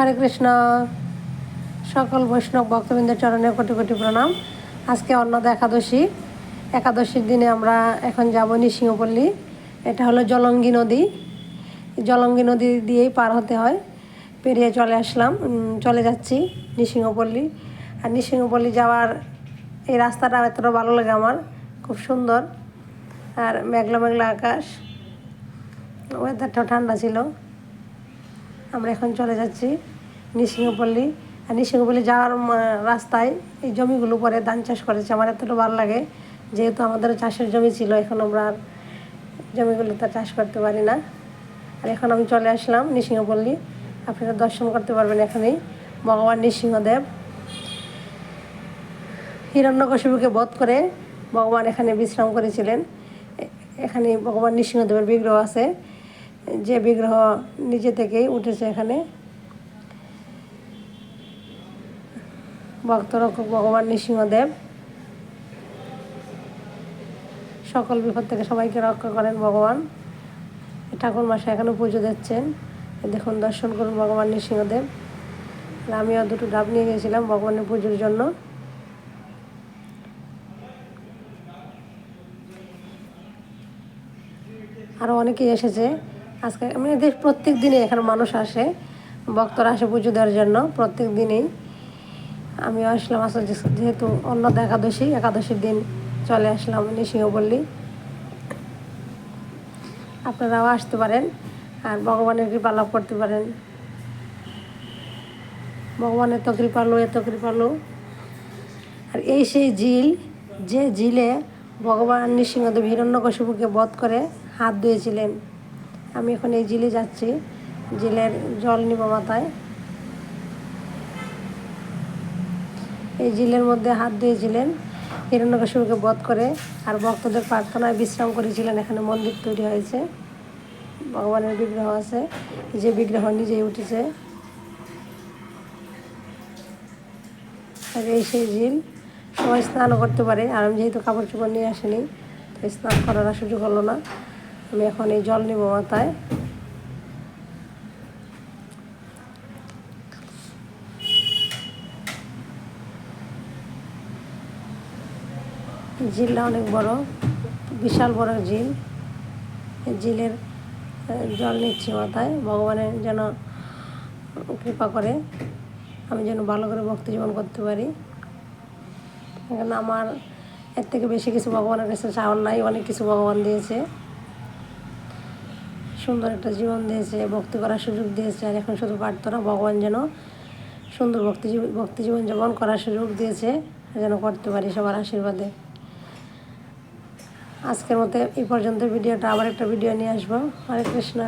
হরে কৃষ্ণ। সকল বৈষ্ণব ভক্তবৃন্দের চরণে কোটি কোটি প্রণাম। আজকে অন্নদা একাদশী। একাদশীর দিনে আমরা এখন যাব নিসিংহপল্লী। এটা হলো জলঙ্গি নদী। জলঙ্গি নদী দিয়েই পার হতে হয়। পেরিয়ে চলে আসলাম চলে যাচ্ছি নিসিংহপল্লী। আর নিসিংহপল্লী যাওয়ার এই রাস্তাটা এতটা ভালো লাগে আমার, খুব সুন্দর। আর মেঘলা মেঘলা আকাশ। ওয়েদারটাও ঠান্ডা ছিল। আমরা এখন চলে যাচ্ছি নিসিংহপল্লী। আর নিসিংহপল্লী যাওয়ার রাস্তায় এই জমিগুলো পরে ধান চাষ করেছে। আমার এতটা ভালো লাগে, যেহেতু আমাদের চাষের জমি ছিল, এখন আমরা আর জমিগুলো জমিগুলোতে চাষ করতে পারি না। আর এখন আমি চলে আসলাম নৃসিংহপল্লী। আপনারা দর্শন করতে পারবেন এখানেই, ভগবান নৃসিংহদেব। হিরণ্যকশিপুকে বধ করে ভগবান এখানে বিশ্রাম করেছিলেন। এখানে ভগবান নৃসিংহদেবের বিগ্রহ আছে। যে বিগ্রহ নিজে থেকেই উঠেছে এখানে। ভক্তরক্ষক ভগবান নৃসিংহদেব। সকল বিপদ থেকে সবাইকে রক্ষা করেন ভগবান। ঠাকুর মাসে এখানে পুজো দিচ্ছেন। দেখুন, দর্শন করুন ভগবান নৃসিংহদেব। আমিও দুটো ডাব নিয়ে গেছিলাম ভগবানের পুজোর জন্য। আরও অনেকেই এসেছে। আজকে মানে দেশ প্রত্যেক দিনে এখানে মানুষ আসে, ভক্তরা আসে পুজো দেওয়ার জন্য প্রত্যেক দিনেই। আমিও আসলাম আসলে যেহেতু অন্য একাদশী, একাদশীর দিন চলে আসলাম নৃসিংহপল্লী। আপনারাও আসতে পারেন আর ভগবানের কৃপা লাভ করতে পারেন। ভগবানের তো কৃপালো এত কৃপালো আর এই সেই ঝিল, যে ঝিলে ভগবান নৃসিংহদেব হিরণ্যকশিপুকে বধ করে হাত ধুয়েছিলেন। আমি এখন এই ঝিলে যাচ্ছি। ঝিলের জল নিব মাথায়। এই ঝিলের মধ্যে হাত দিয়েছিলেন হিরণ্যকশিপুকে বধ করে আর ভক্তদের প্রার্থনায় বিশ্রাম করেছিলেন। এখানে মন্দির তৈরি হয়েছে। ভগবানের বিগ্রহ আছে। যে বিগ্রহ নিজেই উঠেছে। আর এই সেই ঝিল সবাই স্নানও করতে পারে। আর আমি যেহেতু কাপড় চোপড় নিয়ে আসিনি তো স্নান করার সুযোগ হলো না। আমি এখন এই জল নিব মাথায়। ঝিলটা অনেক বড়, বিশাল বড় ঝিল। ঝিলের জল নিচ্ছি মাথায়, ভগবানের যেন কৃপা করে। আমি যেন ভালো করে ভক্তি জীবন করতে পারি। এখানে আমার এর থেকে বেশি কিছু ভগবানের কাছে চাওয়ার নাই, অনেক কিছু ভগবান দিয়েছে। সুন্দর একটা জীবন দিয়েছে, ভক্তি করার সুযোগ দিয়েছে, আর এখন শুধু প্রার্থনা, ভগবান যেন সুন্দর ভক্তি ভক্তি জীবন যাপন করার সুযোগ দিয়েছে, যেন করতে পারি সবার আশীর্বাদে। আজকের মতো এই পর্যন্ত, ভিডিওটা আবার একটা ভিডিও নিয়ে আসব। হরে কৃষ্ণ।